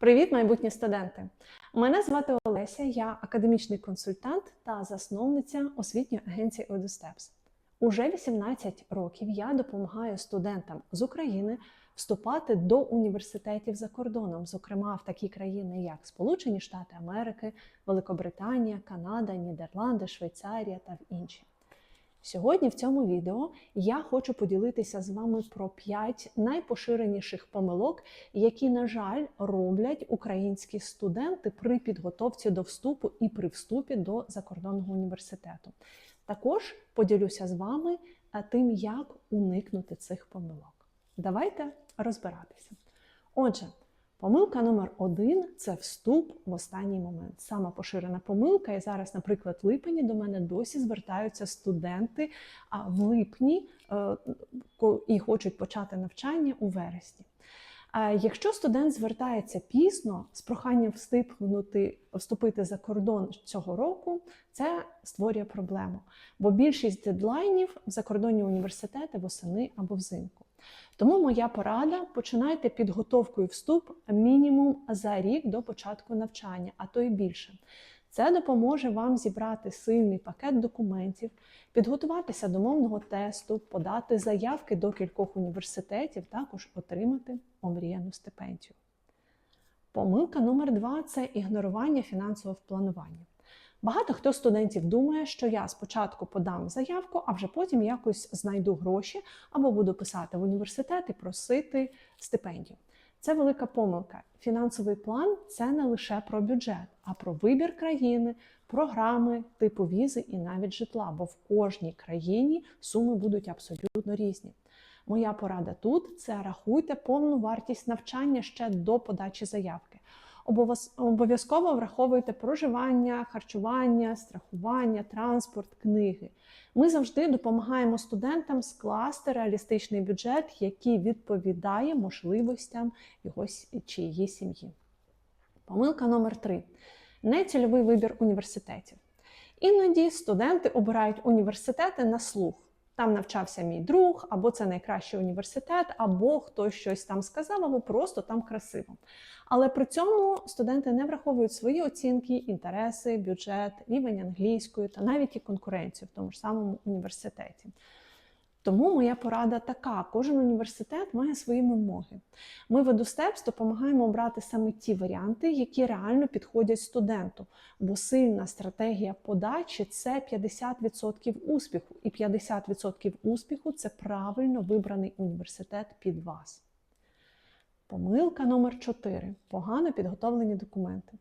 Привіт, майбутні студенти! Мене звати Олеся, я академічний консультант та засновниця освітньої агенції ODSTEPS. Уже 18 років я допомагаю студентам з України вступати до університетів за кордоном, зокрема в такі країни, як Сполучені Штати Америки, Великобританія, Канада, Нідерланди, Швейцарія та в інші. Сьогодні в цьому відео я хочу поділитися з вами про 5 найпоширеніших помилок, які, на жаль, роблять українські студенти при підготовці до вступу і при вступі до закордонного університету. Також поділюся з вами е, тим, як уникнути цих помилок. Давайте розбиратися. Отже, Помилка номер один це вступ в останній момент. Сама поширена помилка. І зараз, наприклад, в липні до мене досі звертаються студенти в липні е, і хочуть почати навчання у вересні. Якщо студент звертається пізно з проханням встигнути вступити за кордон цього року, це створює проблему, бо більшість дедлайнів в закордонні університети восени або взимку. Тому моя порада: починайте підготовку і вступ мінімум за рік до початку навчання, а то й більше. Це допоможе вам зібрати сильний пакет документів, підготуватися до мовного тесту, подати заявки до кількох університетів, також отримати омріяну стипендію. Помилка номер два це ігнорування фінансового планування. Багато хто студентів думає, що я спочатку подам заявку, а вже потім якось знайду гроші або буду писати в університет і просити стипендію. Це велика помилка. Фінансовий план це не лише про бюджет, а про вибір країни, програми, типу візи і навіть житла, бо в кожній країні суми будуть абсолютно різні. Моя порада тут це рахуйте повну вартість навчання ще до подачі заявки. Обов'язково враховуйте проживання, харчування, страхування, транспорт, книги. Ми завжди допомагаємо студентам скласти реалістичний бюджет, який відповідає можливостям його чи її сім'ї. Помилка номер 3 нецільовий вибір університетів. Іноді студенти обирають університети на слух. Там навчався мій друг, або це найкращий університет, або хтось щось там сказав, або просто там красиво. Але при цьому студенти не враховують свої оцінки, інтереси, бюджет, рівень англійської та навіть і конкуренцію в тому ж самому університеті. Тому моя порада така: кожен університет має свої вимоги. Ми в EduSteps допомагаємо обрати саме ті варіанти, які реально підходять студенту, бо сильна стратегія подачі це 50% успіху, і 50% успіху це правильно вибраний університет під вас. Помилка номер 4 погано підготовлені документи.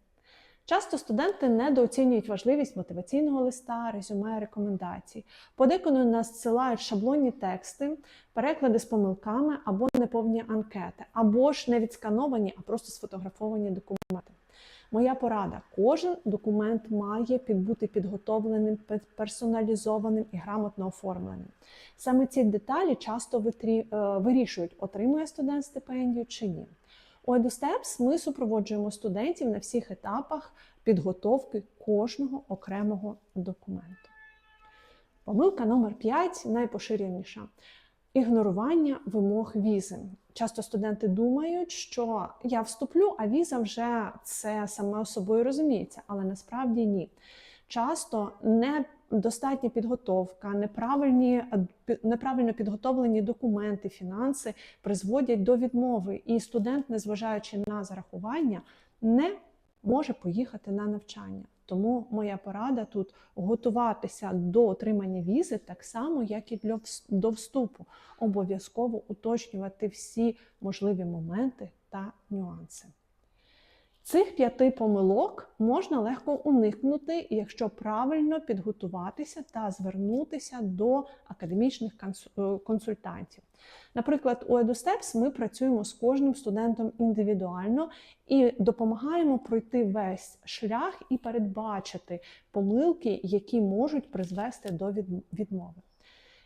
Часто студенти недооцінюють важливість мотиваційного листа, резюме, рекомендацій. Подеколи надсилають шаблонні тексти, переклади з помилками або неповні анкети, або ж не відскановані, а просто сфотографовані документи. Моя порада: кожен документ має бути підготовленим, персоналізованим і грамотно оформленим. Саме ці деталі часто е, вирішують, отримує студент стипендію чи ні. У EduSteps ми супроводжуємо студентів на всіх етапах підготовки кожного окремого документу. Помилка номер 5 найпоширеніша ігнорування вимог візи. Часто студенти думають, що я вступлю, а віза вже це саме собою розуміється, але насправді ні. Часто недостатня підготовка, неправильні, неправильно підготовлені документи, фінанси призводять до відмови, і студент, незважаючи на зарахування, не може поїхати на навчання. Тому моя порада тут готуватися до отримання візи так само, як і для до вступу. Обов'язково уточнювати всі можливі моменти та нюанси. Цих п'яти помилок можна легко уникнути, якщо правильно підготуватися та звернутися до академічних е, консультантів. Наприклад, у EduSteps ми працюємо з кожним студентом індивідуально і допомагаємо пройти весь шлях і передбачити помилки, які можуть призвести до відмови.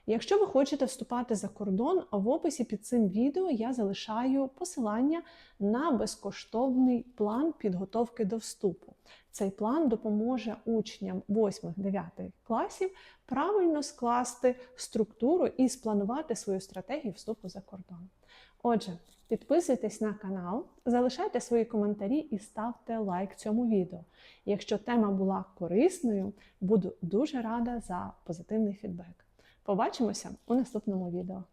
Якщо ви хочете вступати за кордон, в описі під цим відео я залишаю посилання на безкоштовний план підготовки до вступу. Цей план допоможе учням 8-9 класів правильно скласти структуру і спланувати свою стратегію вступу за кордон. Отже, Підписуйтесь на канал, залишайте свої коментарі і ставте лайк цьому відео. Якщо тема була корисною, буду дуже рада за позитивний фідбек. Побачимося у наступному відео.